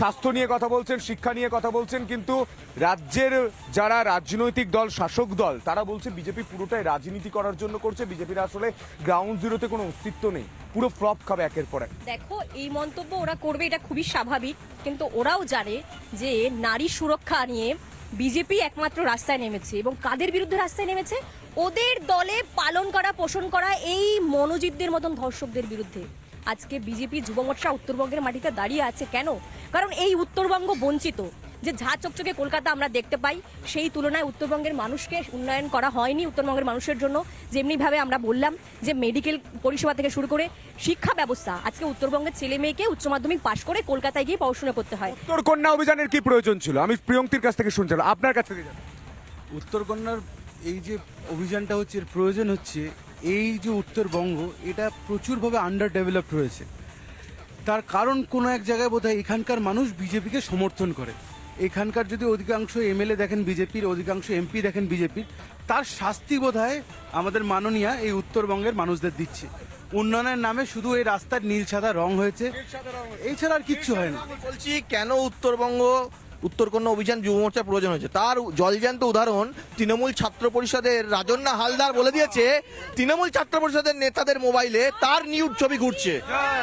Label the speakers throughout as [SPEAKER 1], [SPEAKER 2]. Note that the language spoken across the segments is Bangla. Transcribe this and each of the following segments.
[SPEAKER 1] স্বাস্থ্য নিয়ে কথা বলছেন, শিক্ষা নিয়ে কথা বলছেন, কিন্তু রাজ্যের যারা রাজনৈতিক দল, শাসক দল, তারা বলছে বিজেপি পুরোটাই রাজনীতি করার জন্য করছে, বিজেপির আসলে গ্রাউন্ড জিরোতে কোনো অস্তিত্ব নেই। পুরো ফ্লপ খাবে একের পর এক।
[SPEAKER 2] দেখো, এই মন্তব্য ওরা করবে, এটা খুবই স্বাভাবিক, কিন্তু ওরাও জানে যে নারী সুরক্ষা নিয়ে বিজেপি একমাত্র রাস্তায় নেমেছে এবং কাদের বিরুদ্ধে রাস্তায় নেমেছে? ওদের দলে পালন করা, পোষণ করা এই মনোজিতদের মতন ধর্ষকদের বিরুদ্ধে। আজকে বিজেপি যুব মোর্চা উত্তরবঙ্গের মাটিতে দাঁড়িয়ে আছে কেন? কারণ এই উত্তরবঙ্গ বঞ্চিত। যে ঝাঁ চকচকে কলকাতা আমরা দেখতে পাই সেই তুলনায় উত্তরবঙ্গের মানুষকে উন্নয়ন করা হয়নি উত্তরবঙ্গের মানুষের জন্য। যেমনিভাবে আমরা বললাম যে মেডিকেল পরিষেবা থেকে শুরু করে শিক্ষা ব্যবস্থা আজকে উত্তরবঙ্গের ছেলে মেয়েকে উচ্চ মাধ্যমিক পাশ করে কলকাতায় গিয়ে পড়াশোনা করতে হয়।
[SPEAKER 1] উত্তর কন্যা অভিযানের কি প্রয়োজন ছিল? আমি প্রিয়ঙ্কির কাছ থেকে শুনছিলাম। আপনার কাছ থেকে।
[SPEAKER 3] উত্তরকন্যার এই যে অভিযানটা হচ্ছে প্রয়োজন হচ্ছে এই যে উত্তরবঙ্গ এটা প্রচুরভাবে আন্ডার ডেভেলপড রয়েছে। তার কারণ কোনো এক জায়গায় বোধহয় এখানকার মানুষ বিজেপিকে সমর্থন করে। এখানকার যদি অধিকাংশ এমএলএ দেখেন বিজেপির, অধিকাংশ এমপি দেখেন বিজেপির, তার শাস্তি বোধহয় আমাদের মাননীয়া এই উত্তরবঙ্গের মানুষদের দিচ্ছে। উন্নয়নের নামে শুধু এই রাস্তার নীল সাদা রং হয়েছে। এছাড়া আর কিচ্ছু হয় না।
[SPEAKER 4] বলছি, কেন উত্তরবঙ্গ উত্তরকন্যা অভিযান যুব মোর্চার প্রয়োজন হয়েছে। তার জলজ্যান্ত উদাহরণ তৃণমূল ছাত্র পরিষদের রাজন্না হালদার বলে দিয়েছে, তৃণমূল ছাত্র পরিষদের নেতাদের মোবাইলে তার নিউড ছবি ঘুরছে।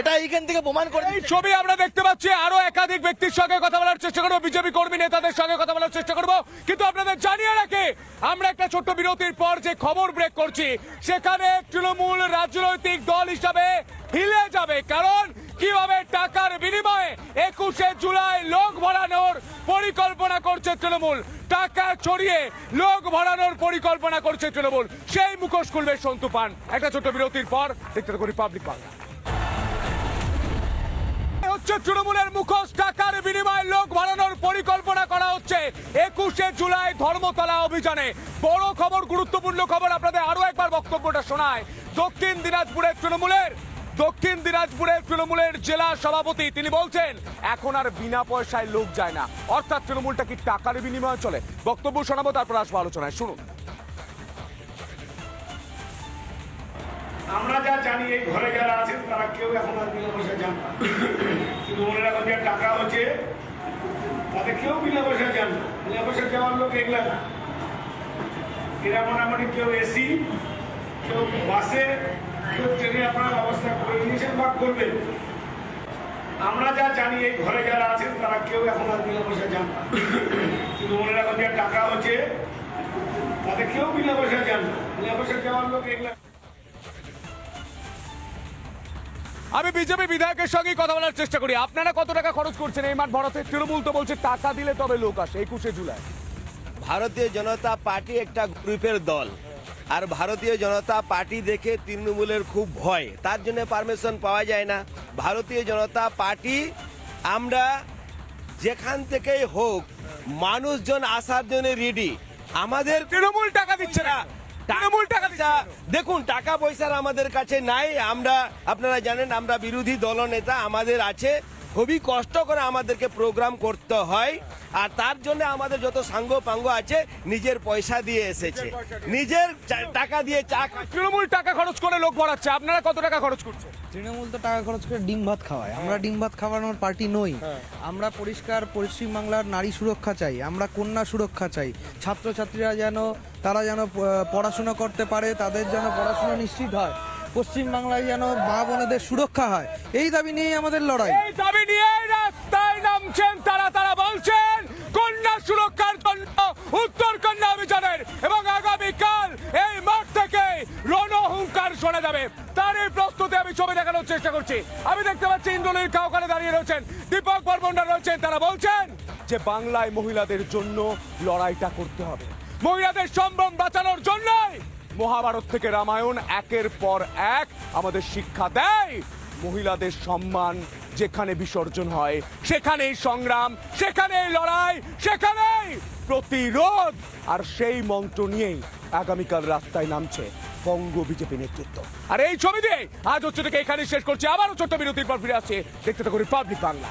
[SPEAKER 4] এটা এইখান থেকে প্রমাণ করে
[SPEAKER 1] এই ছবি আমরা দেখতে পাচ্ছি, আরও একাধিক ব্যক্তির সঙ্গে কথা বলার চেষ্টা করব, বিজেপি কর্মী নেতাদের সঙ্গে কথা বলার চেষ্টা করব। কিন্তু আপনাদের জানিয়ে রাখে, আমরা একটা ছোট্ট বিরতির পর যে খবর ব্রেক করছি, সেখানে তৃণমূল রাজনৈতিক দল হিসাবে হিলে যাবে। কারণ কীভাবে টাকার বিনিময়ে একুশে জুলাই লোক ভরানোর পরিকল্পনা করছে তৃণমূল? টাকা ছড়িয়ে লোক ভরানোর পরিকল্পনা করছে তৃণমূল। সেই মুখোশ খুলবে সন্তু পান। একটা ছোট্ট বিরতির পর দেখতে রিপাবলিক বাংলা হচ্ছে তৃণমূলের মুখোশ। টাকার বিনিময়ে লোক বাড়ানোর পরিকল্পনা করা হচ্ছে একুশে জুলাই ধর্মতলা অভিযানে। বড় খবর, গুরুত্বপূর্ণ খবর আপনাদের আরও একবার বক্তব্যটা শোনায়। দক্ষিণ দিনাজপুরের তৃণমূলের দক্ষিণ দিনাজপুরের তৃণমূলের জেলা সভাপতি, তিনি বলছেন, এখন আর বিনা পয়সায় লোক যায় না। অর্থাৎ তৃণমূলটা কি টাকার বিনিময়ে চলে? বক্তব্য শোনাবো, তারপর আসব আলোচনায়। শুনুন।
[SPEAKER 5] আমরা যা জানি, এই ঘরে যারা আছেন, তারা কেউ এখন আর বিনা পয়সা যান না। তৃণমূলের এখন যে টাকা হচ্ছে, তাতে কেউ বিনা পয়সা যান না। বিনা পয়সা যাওয়ার লোক এগুলা না। এরা মোটামুটি কেউ এসি কেউ বাসে কেউ ট্রেনে আপনারা ব্যবস্থা করে নিয়েছেন বা করবেন। আমরা যা জানি এই ঘরে যারা আছেন তারা কেউ এখন আর বিনা পয়সা যান না। তৃণমূলের এখন যে টাকা হচ্ছে তাতে কেউ বিনা পয়সা যান না। বিনা পয়সা যাওয়ার লোক এগুলা
[SPEAKER 1] আমি বিজেপি বিধায়কের সঙ্গে কথা বলার চেষ্টা করি। আপনারা কত টাকা খরচ করছেন এই মাঠ ভরাতে? তৃণমূল তো বলছে টাকা দিলে তবে লোক আসে একুশে জুলাই।
[SPEAKER 6] ভারতীয় জনতা পার্টি একটা গ্রুপের দল। আর ভারতীয় জনতা পার্টি দেখে তৃণমূলের খুব ভয়। তার জন্য পারমিশন পাওয়া যায় না। ভারতীয় জনতা পার্টি আমরা যেখান থেকেই হোক মানুষজন আসার জন্য রেডি আমাদের
[SPEAKER 1] তৃণমূল টাকা দিচ্ছে না। তৃণমূল টাকা।
[SPEAKER 6] দেখুন টাকা পয়সার আমাদের কাছে নাই। আমরা আপনারা জানেন আমরা বিরোধী দলনেতা আমাদের আছে। খুবই কষ্ট করে আমাদেরকে প্রোগ্রাম করতে হয়। আর তার জন্য আমাদের যত সাঙ্গ পাঙ্গ আছে নিজের পয়সা দিয়ে এসেছে। নিজের টাকা দিয়ে চা
[SPEAKER 1] তৃণমূল টাকা খরচ করে লোক ভরাচ্ছে আপনারা কত টাকা খরচ করছেন?
[SPEAKER 7] তৃণমূল তো টাকা খরচ করে ডিম ভাত খাওয়ায়। আমরা ডিম ভাত খাওয়ানোর পার্টি নই। আমরা পরিষ্কার পশ্চিমবাংলার নারী সুরক্ষা চাই। আমরা কন্যা সুরক্ষা চাই। ছাত্রছাত্রীরা যেন তারা যেন পড়াশোনা করতে পারে তাদের যেন পড়াশোনা নিশ্চিত হয়। পশ্চিমবাংলায় যেন মা বোনেদের সুরক্ষা হয়। এই দাবি নিয়েই আমাদের লড়াই
[SPEAKER 1] এই দাবি নিয়ে রাস্তায় নামছেন তারা তারা বলছেন, কন্যা সুরক্ষার জন্য উত্তর কন্যা অভিযানের। এবং আগামীকাল এই মাঠ থেকে রণহুঙ্কার শোনা যাবে। তার এই প্রস্তুতি আমি ছবি দেখানোর চেষ্টা করছি। আমি দেখতে পাচ্ছি ইন্দ্রনীল কাউকালে দাঁড়িয়ে রয়েছেন। দীপক বর্মনরা রয়েছেন, তারা বলছেন যে বাংলায় মহিলাদের জন্য লড়াইটা করতে হবে। মহিলাদের সম্ভ্রম বাঁচানোর জন্যই মহাভারত থেকে রামায়ণ একের পর এক আমাদের শিক্ষা দেয়। মহিলাদের সম্মান যেখানে বিসর্জন হয়, সেখানেই সংগ্রাম, সেখানেই লড়াই, সেখানেই প্রতিরোধ। আর সেই মন্ত্র নিয়েই আগামীকাল রাস্তায় নামছে বঙ্গ বিজেপি নেতৃত্ব। আর এই ছবি দিয়ে আজ হচ্ছে এখানে শেষ করছি। আবারও ছোট্ট বিরতির পর ফিরে আসছে। দেখতে থাকুন রিপাবলিক বাংলা